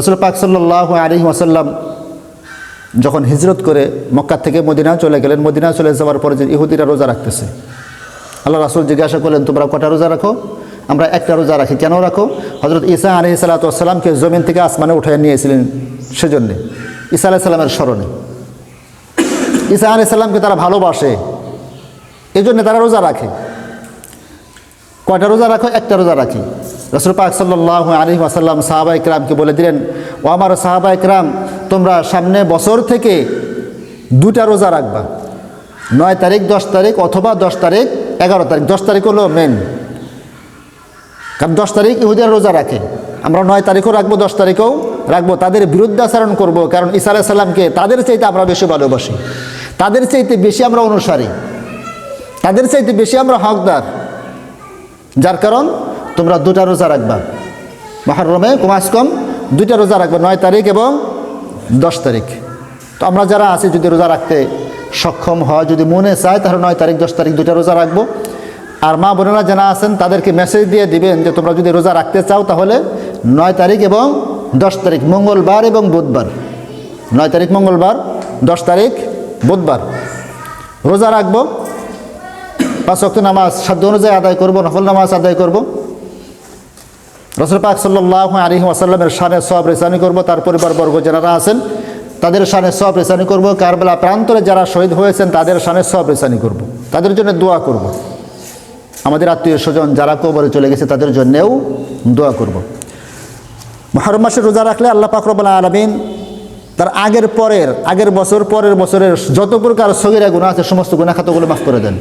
রসুল পাক সাল্লাহ আলী ওয়াসাল্লাম যখন হিজরত করে মক্কা থেকে মদিনা চলে গেলেন মদিনা চলে যাওয়ার পরে যে ইহুদিরা রোজা রাখতেছে। আল্লাহ রাসুল জিজ্ঞাসা করলেন, তোমরা কটা রোজা রাখো? আমরা একটা রোজা রাখি। কেন রাখো? হজরত ঈসা আলি সালাতামকে জমিন থেকে আসমানে উঠে নিয়েছিলেন সেজন্যে, ঈসা আলাহ সাল্লামের স্মরণে। ঈসা আলি সাল্লামকে তারা ভালোবাসে এই জন্যে তারা রোজা রাখে। কয়টা রোজা রাখো? একটা রোজা রাখি। রসুল পাক সাল্লাহ আলী আসাল্লাম সাহাবা ইকরামকে বলে দিলেন, ও আমার সাহাবা ইকরাম, তোমরা সামনে বছর থেকে দুটা রোজা রাখবা। নয় তারিখ, দশ তারিখ অথবা দশ তারিখ এগারো তারিখ। দশ তারিখ হলো মেন কারণ দশ তারিখ ইহুদিয়ার রোজা রাখে। আমরা নয় তারিখও রাখব, দশ তারিখেও রাখব। তাদের বিরুদ্ধাচরণ করব, কারণ আলাহ সাল্লামকে তাদের চাইতে আমরা বেশি ভালোবাসি। তাদের চাইতে বেশি আমরা অনুসারী। তাদের চাইতে বেশি আমরা হকদার। যার কারণ তোমরা দুটা রোজা রাখবা। মহারমে কমাস কম, দুইটা রোজা রাখবা, নয় তারিখ এবং দশ তারিখ। তো আমরা যারা আছি, যদি রোজা রাখতে সক্ষম হয়, যদি মনে চায়, তাহলে নয় তারিখ, দশ তারিখ দুইটা রোজা রাখব। আর মা বোনেরা যারা আছেন, তাদেরকে মেসেজ দিয়ে দিবেন যে তোমরা যদি রোজা রাখতে চাও, তাহলে নয় তারিখ এবং দশ তারিখ, মঙ্গলবার এবং বুধবার। নয় তারিখ, মঙ্গলবার, দশ তারিখ, বুধবার। রোজা রাখব। পাঁচ অক্ট নামাজ, সাধ্য অনুযায়ী আদায় করব, নফল নামাজ আদায় করব। রসুল পাক সাল্লাহ আলী ওয়াসাল্লামের শানে সব রেসানি করব, তার পরিবারবর্গ যারা আছেন, তাদের শানে সব রেসানি করব। কারবেলা প্রান্তরে যারা শহীদ হয়েছেন, তাদের শানে সব রেসানি করব। তাদের জন্য দোয়া করব। আমাদের আত্মীয় স্বজন যারা কবরে চলে গেছে, তাদের জন্যেও দোয়া করব। মহরম মাসে রোজা রাখলে আল্লাহ পাকরবুল্লা আলমিন তার আগের পরের, আগের বছর, পরের বছরের যত প্রকার সগিরা গুণা আছে, সমস্ত গুণা খাতগুলো মাফ করে দেন।